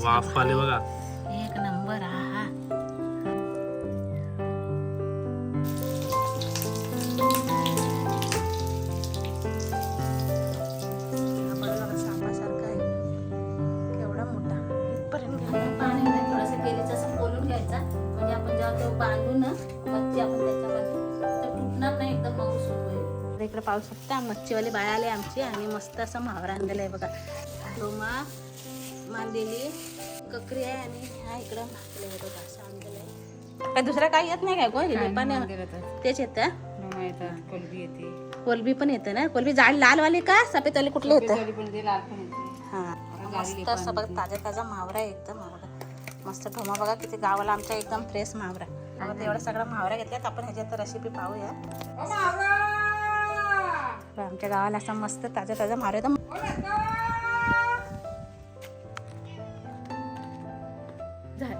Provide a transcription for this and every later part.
वाफ आले बघा. एक नंबर हा. तो इकडे पाहू शकता मच्छीवाली बाळ आली आमची आणि मस्त असं महावरा आणलेला आहे बघा. डोमा मांदेली ककरी आहे आणि हा इकडं मागले आहे बघा असं आणलेलं आहे काय दुसरा काही येत नाही काय गो? पण तेच येतं. कोलबी येते. कोलबी पण येतं ना? कोलबी जाड लालवाली का? सफेदवाली कुठली येतं? पण ते लाल पण येते. हा. मस्त असं बघ ताजा ताजा महावरा आहे एकदम महावरा मस्त ढोमा बघा किती गावाला आमच्या एकदम फ्रेश महावरा आता एवढा सगळा महावरा घेतल्यात. आपण ह्याच्यात रेसिपी पाहूया. आमच्या गावाला असा मस्त ताजा ताजा महावरा एकदम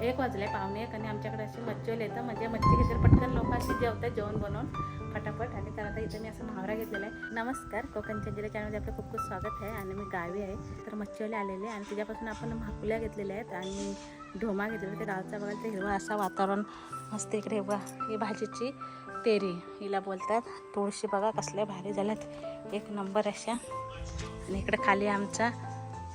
एक वाजले पाहुणे एक आणि आमच्याकडे अशी मच्छोल येतं. म्हणजे मच्छी घेतली पटकन लोक अशी जेवतात जेवण बनवून फटाफट. आणि तर आता इथं मी असं नावरा घेतलेला आहे. नमस्कार कोकण चंजिरा चॅनलमध्ये आपलं खूप खूप स्वागत आहे. आणि मी गावी आहे. तर मच्छीवाले आलेले आणि तिच्यापासून आपण भाकुल्या घेतलेल्या आहेत आणि ढोमा घेतलेला ते गावचा बघायला ते हिरवा असा वातावरण मस्त इकडे हिरवा ही भाजीची तेरी हिला बोलतात. तुळशी बघा कसल्या भारी झाल्यात. एक नंबर अशा. आणि इकडे खाली आमचा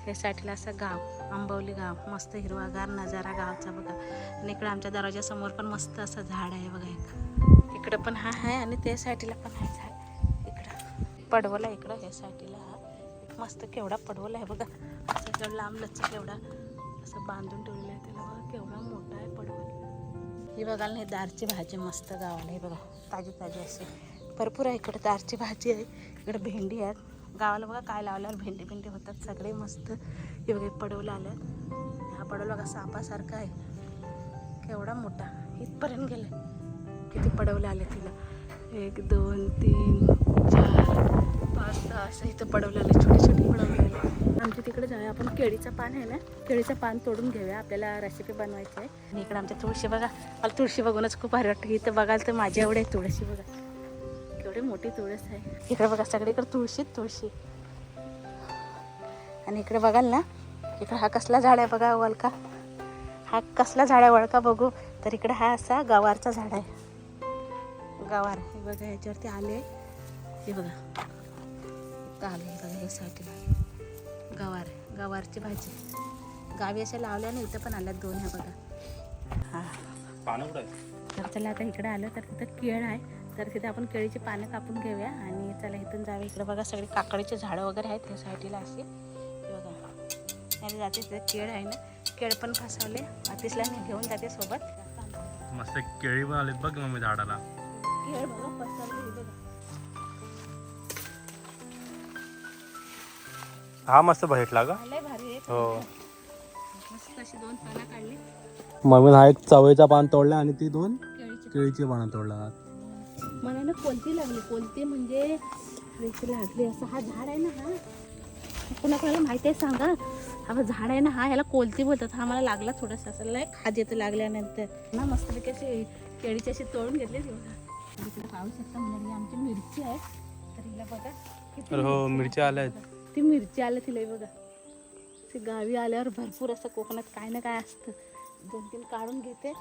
हे साईडला असं गाव आंबवली गाव मस्त हिरवागार नजारा गावचा बघा. आणि इकडं आमच्या दरवाजासमोर पण मस्त असं झाड आहे बघा एक. इकडं पण हा आहे आणि त्या साईडला पण आहे झाड इकडं. पडवला इकडं ह्या साईडला हा मस्त केवढा पडवला आहे बघा. असं इकडं लांब लचक केवढा असं बांधून ठेवलेलं आहे त्याला. बघा केवढा मोठा आहे पडवल. ही बघाल नाही दारची भाजी मस्त गावाला आहे बघा. ताजी ताजी अशी. भरपूर आहे इकडं दारची भाजी आहे. इकडं भेंडी आहेत. गावाला बघा काय लावल्यावर भेंडी भेंडी होतात सगळे मस्त. हे बघा पडवलं आलं. हा पडवला बघा सापासारखा आहे. केवढा मोठा. इथपर्यंत गेलं. किती पडवलं आले तिला. एक दोन तीन चार पाच सहा असं इथं पडवलं आले. छोटे छोटे पडवले आले. आमच्या तिकडे जाऊया. आपण केळीचं पान आहे ना केळीचं पान तोडून घेऊया. आपल्याला रेसिपी बनवायची आहे. आणि इकडे आमच्या तुळशी बघा. मला तुळशी बघूनच खूप भारी वाटतं. इथं बघाल तर माझी एवढे तुळशी बघा. केवढी मोठी तुळस आहे. इकडे बघा सगळीकडे तुळशीत तुळशी. आणि इकडे बघाल ना इकडे हा कसला झाड आहे बघा वळका. हा कसला झाड आहे वळका बघू. तर इकडे हा असा गवारचा झाड आहे. गवार हे बघा ह्याच्यावरती आले. हे बघा. इथं आले हे बघा हे साईडला गवार गवारची भाजी. गावी अशा लावल्या ना इथं पण आल्यात दोन ह्या बघा. हा तर चला आता इकडे आलं तर तिथं केळ आहे. तर तिथे आपण केळीची पानं कापून घेऊया आणि चला इथून जाऊया. इकडे बघा सगळी काकडीचे झाडं वगैरे आहेत त्या साईडला अशी. हे बघा. आणि जाते तिथे केळ आहे ना. केळ पण फसवले. अतिशला मी घेऊन जाते सोबत. मस्त केळी पण आलेत बघ मम्मी झाडाला. केळ बघा पसरले हे बघा. हा मस्त भेटला का? हो. मस्त अशी दोन पानं काढली. मम्मी हा एक चवळीचा पान तोडला आणि ती दोन केळीची केळीची पानं तोडला. मला ना कोलती लागली. कोलती म्हणजे लागली. असं हा झाड आहे ना हा? कुणा कोणाला माहिती आहे सांगा? हा झाड आहे ना हा? ह्याला कोलती बोलतात. हा मला लागला थोडासा. असं लय खाज येतो लागल्यानंतर. ना मस्तपैकी अशी केळीची अशी तोडून घेतली ती बघा. इकडे पाहू शकता म्हणजे आमची मिरची आहे. तर हिला बघा. हो मिरची. आल्या आहेत. ती मिरची आलं तिला बघा. ते गावी आल्यावर भरपूर असं कोकणात काय ना काय असतं. दोन तीन काढून घेते.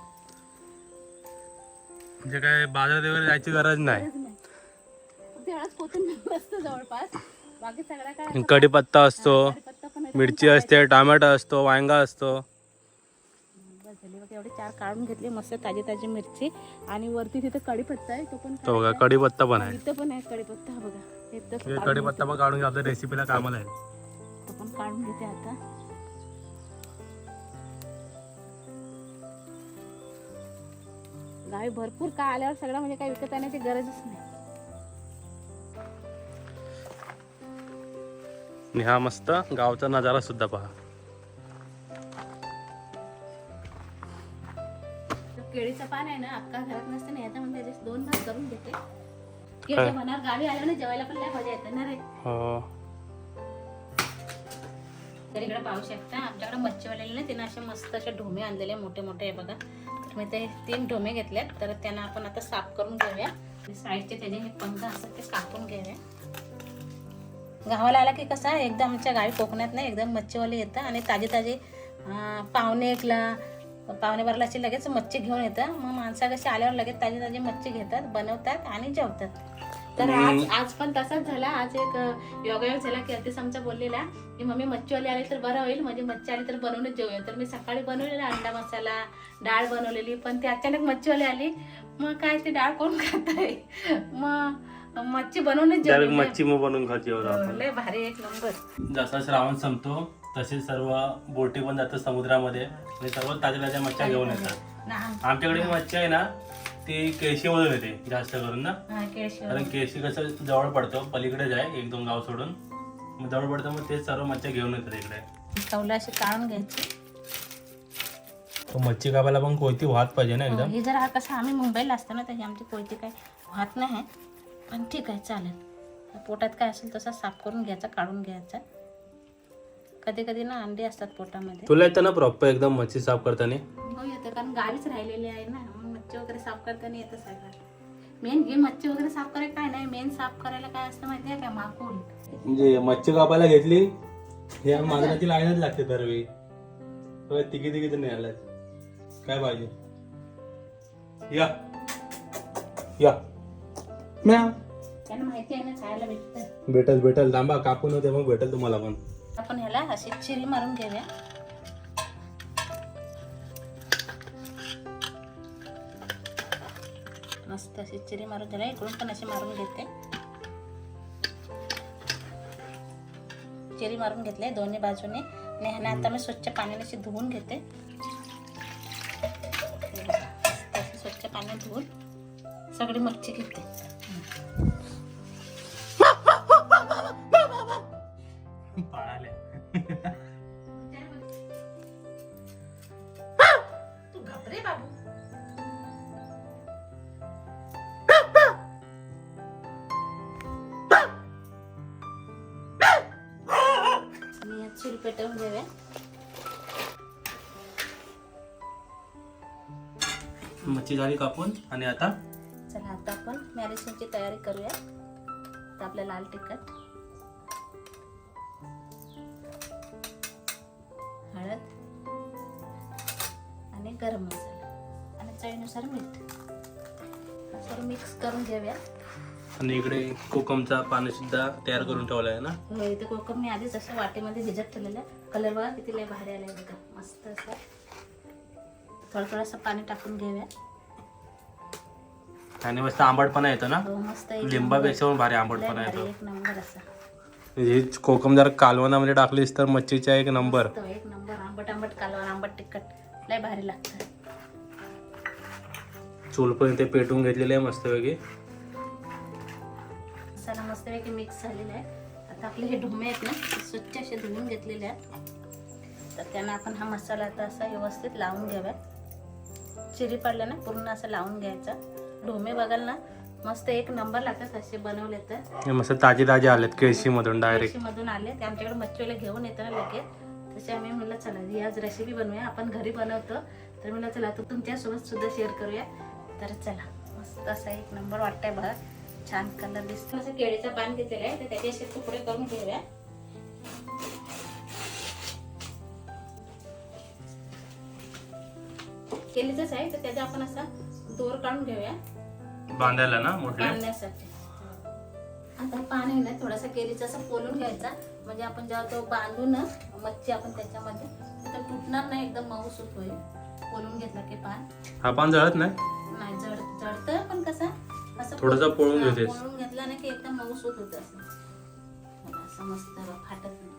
म्हणजे काय बाजारात वगैरे जायची गरज नाही. कढीपत्ता असतो मिरची असते टोमॅटो असतो वांगा असतो. एवढे चार काढून घेतले मस्त ताजी ताजी मिरची. आणि वरती तिथे कढीपत्ता आहे तो पण तो बघा. कढीपत्ता पण आहे. इथं पण आहे कढीपत्ता हा बघा. कढीपत्ता पण काढून घ्या रेसिपीला कामाला आहे. तो पण काढून घेते आता. गावी भरपूर का आल्यावर सगळं म्हणजे काही विकत आणण्याची गरजच नाही. आणि हा मस्त गावचा नजारा सुद्धा पहा. केळीचं पान आहे ना अक्का घरात नसते ना याच्यामध्ये त्याचे दोन भाग करून घेते. केळीच्या पानावर गावी आल्यावर ना जेवायला पण लय मजा येते ना रे. हो. तर इकडे पाहू शकता आमच्याकडे मच्छीवाल्याने ना तिनं असे मस्त असे ढोमे आणलेले मोठे मोठे आहे बघा. तर मी ते तीन ढोमे घेतलेत तर त्यांना आपण आता साफ करून घेऊया. साईडचे त्याचे हे पंख असतात ते कापून घेऊया. गावाला आला की कसं आहे एकदम आमच्या गावी कोकणात नाही एकदम मच्छीवाले येतं आणि ताजे ताजे पाहुणे एकला पाहुणे बाराला लगेच मच्छी घेऊन येतं मग माणसं कशी आल्यावर लगेच ताजी ताजी मच्छी घेतात बनवतात आणि जेवतात. तर आज आज पण तसाच झाला. आज एक योगायोग झाला की अतिस आमचा बोललेला की मम्मी मच्छीवाली आली तर बरं होईल. म्हणजे मच्छी आली तर बनवूनच जेवूया. तर मी सकाळी बनवलेला अंडा मसाला डाळ बनवलेली. पण ती अचानक मच्छीवाली आली. मग काय ते डाळ कोण खात आहे मग मच्छी बनवूनच जेवली मच्छी मग बनवून खात जेवढं हो, लय भारी एक नंबर जसा श्रावण संपतो तसे सर्व बोटी पण जातात समुद्रामध्ये. आणि सर्व ताज्या ताज्या मच्छ्या घेऊन येतात. ना आमच्याकडे मच्छी आहे ना ती केळशीमधून येते जास्त करून ना? हा कारण केळशी कसं जवळ पडतं पलीकडेच आहे एक दोन गाव सोडून. मग जवळ पडतं मग तेच सर्व मच्छ्या घेऊन येतात इकडे. कवलं अशी काढून घ्यायची. तो मच्छी कापायला पण कोयती वाहत पाहिजे ना हो, एकदम? ही जरा कसं आम्ही मुंबईला असतो ना त्याची आमची कोयती काय वाहत नाही. पण ठीक आहे चालेल. पोटात काय असेल तसा साफ करून घ्यायचा काढून घ्यायचा. कधी कधी ना अंडी असतात पोटामध्ये. तुला येतं ना प्रॉपर एकदम मच्छी साफ करताना? हो येतं कारण गाडीच राहिलेली आहे ना. मच्छी वगैरे साफ करताना येतं सगळं मेन हे मच्छी वगैरे साफ करायला काय नाही मेन साफ करायला काय असतं माहिती आहे का? माकूल म्हणजे मच्छी कापायला घेतली या मागण्याची लाईनच लागते दरवेळी. तिघी तिघी तर नाही आलाय काय पाहिजे? या. या. त्यांना माहिती आहे ना खायला भेटतं. भेटल भेटल. थांबा कापून होते मग भेटल तुम्हाला पण. आपण ह्याला अशी चिरी मारून घेऊया. मस्त अशी चिरी मारून घ्यायला इकडून पण अशी मारून घेते. चिरी मारून घेतले दोन्ही बाजूने. आणि ह्याने आता मी स्वच्छ पाण्याने अशी धुवून घेते. स्वच्छ पाण्यात धुवून सगळी मच्छी घेते. तू घाबरे बाबू. पेटवून घेऊया मच्छी झाली कापून आणि आता? चला आता आपण मॅरिनेशनची तयारी करूया. आता आपलं लाल तिखट. हळद. आणि गरम मसाला. आणि चवीनुसार मीठ. सर्व मिक्स करून घेऊया. आणि इकडे कोकमचा पाणी सुद्धा तयार करून ठेवला आहे ना? हो, इथे कोकम मी आधीच असं वाटेमध्ये भिजत ठेवलेलं कलर बघा किती लय भारी आलाय बघा. मस्त असं. थोडं थोडंसं पाणी टाकून घेऊया. आणि मस्त आंबटपणा येतो ना? हो मस्त एक लिंबापेक्षा पण भारी लय आंबटपणा भारी येतो. एक नंबर असा. ही कोकम जर कालवणामध्ये टाकलीस तर मच्छीचा एक नंबर. तो एक नंबर. आंबट आंबट कालवण आंबट तिखट. लय भारी लागतं. चूल पण इथे पेटून घेतलेली आहे मस्तपैकी. मसाला मस्तपैकी मिक्स झालेला आहे. आता आपले हे ढोमे आहेत ना स्वच्छ असे धुवून घेतलेले आहेत. तर त्यांना आपण हा मसाला आता असा व्यवस्थित लावून घ्यावा चिरी पडला ना पूर्ण असं लावून घ्यायचा. ढोमे बघाल ना मस्त एक नंबर लागतात असे बनवले तर. हे मस्त ताजे ताजे आलेत केळशीमधून डायरेक्ट मधून आले ते आमच्याकडे मच्छीला घेऊन येतं ना लगेच. तसे आम्ही म्हणलं चला ही आज रेसिपी बनवूया. आपण घरी बनवतो. तर म्हणलं चला तू तुमच्यासोबत सुद्धा शेअर करूया. तर चला मस्त असा एक नंबर वाटतंय बघा. छान कलर दिसतो. असं केळीचं पान घेतलेलं आहे तर त्याचे असे तुकडे करून घेऊया. केळीचंच आहे तर त्याचा आपण असा दोर काढून घेऊया. बांधायला ना बांधण्यासाठी. आता पाणी आहे ना थोडासा केळीचा असं पोलून घ्यायचा. म्हणजे आपण जेव्हा तो बांधू ना मच्छी आपण त्याच्यामध्ये तर तुटणार नाही एकदम मऊसूत होईल पोलून घेतला की पान. हा पान जळत नाही? नाही जड जडतं पण कसं थोडंसं पोळून घेतेस. पोळून घेतला ना की एकदम मऊसूत होतं असं. बघा, असं मस्त फाटत नाही.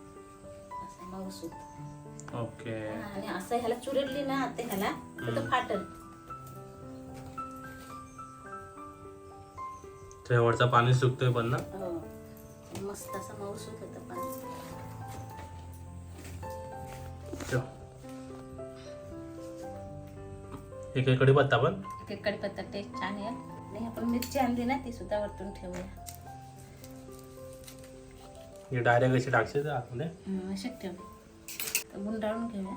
असं मऊसूत ओके. आणि असं ह्याला चुरडली ना आता ह्याला तर तो फाटल. वरचा पाणी सुकतोय पण ना? हो. मस्त असं मऊसूत होतं पाणी. ठेव. एक एक कडीपत्ता पण? ते कढीपत्ता टेस्ट छान येईल आणि आपण मिरची आणली ना ती सुद्धा वरतून ठेवूया. हे डायरेक्ट अशी टाकशील का आतमध्ये तर गुंडाळून घेऊया.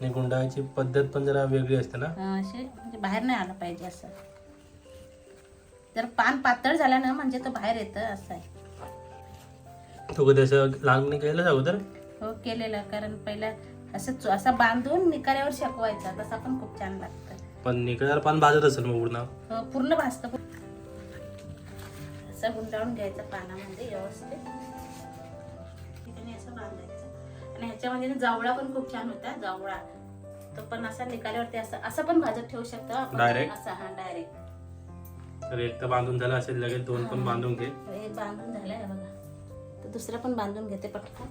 आणि गुंडाळाची पद्धत पण जरा वेगळी असते ना? असे म्हणजे बाहेर नाही आलं पाहिजे असं. जर पान पातळ झाला ना म्हणजे तो बाहेर येतं असं आहे. तू कधी असं लहानपणी केलं अगोदर? हो केलेलं कारण पहिला असं चो- असा बांधून निकाऱ्यावर शेकवायचा तसा पण खूप छान लागतं. पण निकळदार पान भाजत असेल मग पूर्ण. हो, पूर्ण भाजतं असं गुंडाळून घ्यायचं पानामध्ये व्यवस्थित. ठिकाणी असं बांधायचं. आणि ह्याच्यामध्ये ना जावळा पण खूप छान होता जावळा. तो पण असा निकाल्यावरती असं असं पण भाजत ठेवू शकतो आपण Direct? असा हा डायरेक्ट तर एक तर बांधून झालं असेल लगेच दोन पण बांधून घे. हे बांधून झालंय हे बघा. तर दुसरं पण बांधून घेते पटकन.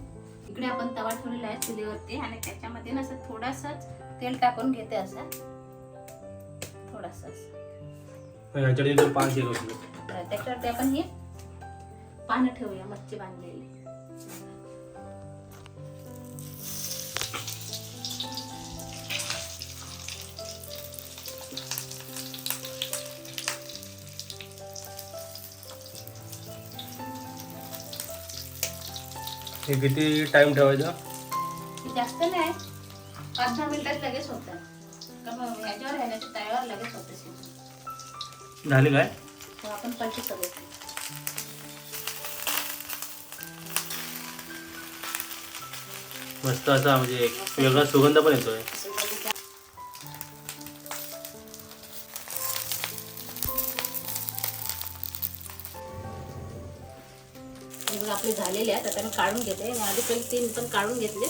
इकडे आपण तवा ठेवलेला आहे चुलीवरती आणि त्याच्यामध्ये ना असं थोडंसंच तेल टाकून घेते असं. ह्याच्यासाठी जर पान त्याच्यावरती आपण ही ठेवूया मच्छी बांधलेली. हे किती टाइम ठेवायचा? हे जास्त नाही. पाच दहा मिनिटात लगेच होतं. का मग ह्याच्यावर ह्याच्या तळ्यावर लगेच होतं शिजून. झाले काय? तर आपण पलटी करूया मस्त असा म्हणजे एक वेगळा सुगंध पण येतोय. हे बघा आपले झालेले आहेत. आता मी काढून घेते. आधी पहिले तीन पण काढून घेतले.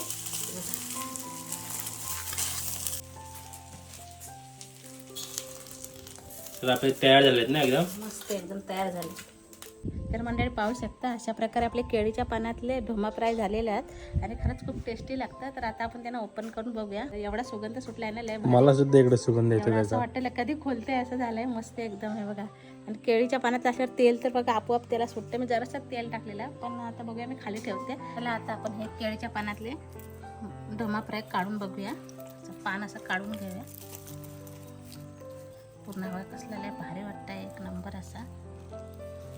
तर आपले तयार झालेत ना एकदम? मस्त एकदम तयार झाले. तर मंडळी पाहू शकता अशा प्रकारे आपले केळीच्या पानातले ढोमा फ्राय झालेले आहेत. आणि खरंच खूप टेस्टी लागतात. तर आता आपण त्यांना ओपन करून बघूया. एवढा सुगंध सुटलाय ना लय भारी. मला सुद्धा इकडे सुगंध येतो असं वाटतं कधी खोलते असं झालंय मस्त एकदम हे बघा. आणि केळीच्या पानात असल्यावर तेल तर बघा आपोआप त्याला सुटतं मी जरासं तेल टाकलेलं पण आता बघूया मी खाली ठेवते. चला आता आपण हे केळीच्या पानातले ढोमा फ्राय काढून बघूया. असं पान असं काढून घेऊया. पूर्ण बघा कसला लय भारी वाटतं एक नंबर असा.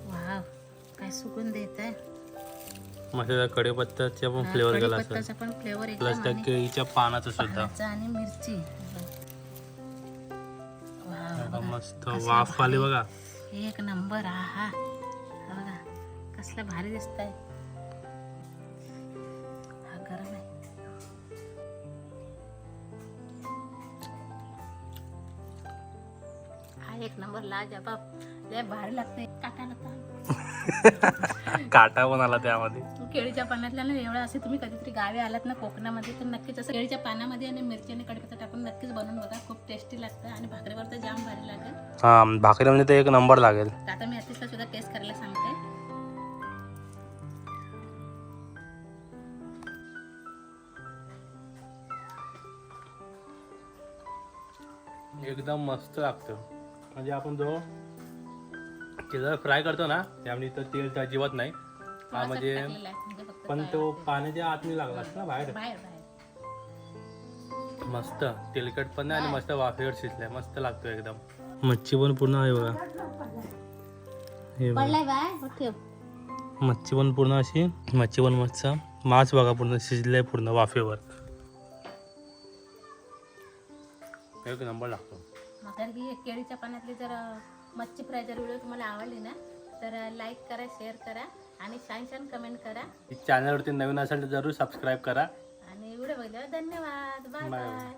वाव काय सुगंध येत आहे मस्त कढीपत्त्याचा पण फ्लेवर गेला कढीपत्त्याचा पण फ्लेवर प्लस त्या एकदम केळीच्या पानाचं सुद्धा. पानाचा आणि मिरची. वाव बघा, बघा. मस्त कसलं वाफ आली भारी. बघा. एक नंबर हा हा हा बघा कसलं भारी दिसतंय. एक नंबर लाजबाब लय भारी लागतंय. काटायला तर. काटा पण आला त्यामध्ये. केळीच्या पानातल्या ना एवढं असे तुम्ही कधीतरी गावी आलात ना कोकणामध्ये तर नक्कीच असं केळीच्या पानामध्ये आणि मिरची आणि कडीपत्ता टाकून नक्कीच बनवून बघा. खूप टेस्टी लागतं आणि भाकरीवर तर जाम भारी लागेल. हा भाकरी म्हणजे ते एक नंबर लागेल. आता मी अतिशला सुद्धा टेस्ट करायला सांगते. एकदम मस्त लागतं. म्हणजे आपण जो केळं फ्राय करतो ना त्यामध्ये तर तेल तर अजिबात नाही. हा म्हणजे आहे, म्हणजे पण तो. पाण्याच्या आतमध्ये लागला ना बाहेर. मस्त. तेलकट पण नाही आणि मस्त वाफेवर शिजलाय. मस्त लागतो एकदम. मच्छी पण पूर्ण आहे बघा. मच्छी पण पूर्ण अशी मच्छी पण मस्त. मांस बघा पूर्ण शिजलंय पूर्ण वाफेवर. एक नंबर लागतो. तर ही केळीच्या पाण्यातली जर मच्छी फ्राय जर व्हिडिओ तुम्हाला आवडली ना तर लाईक करा शेअर करा आणि छान छान कमेंट करा. चॅनलवरती नवीन असेल तर जरूर सबस्क्राईब करा. आणि व्हिडिओ बघितल्यावर धन्यवाद. बाय. बाय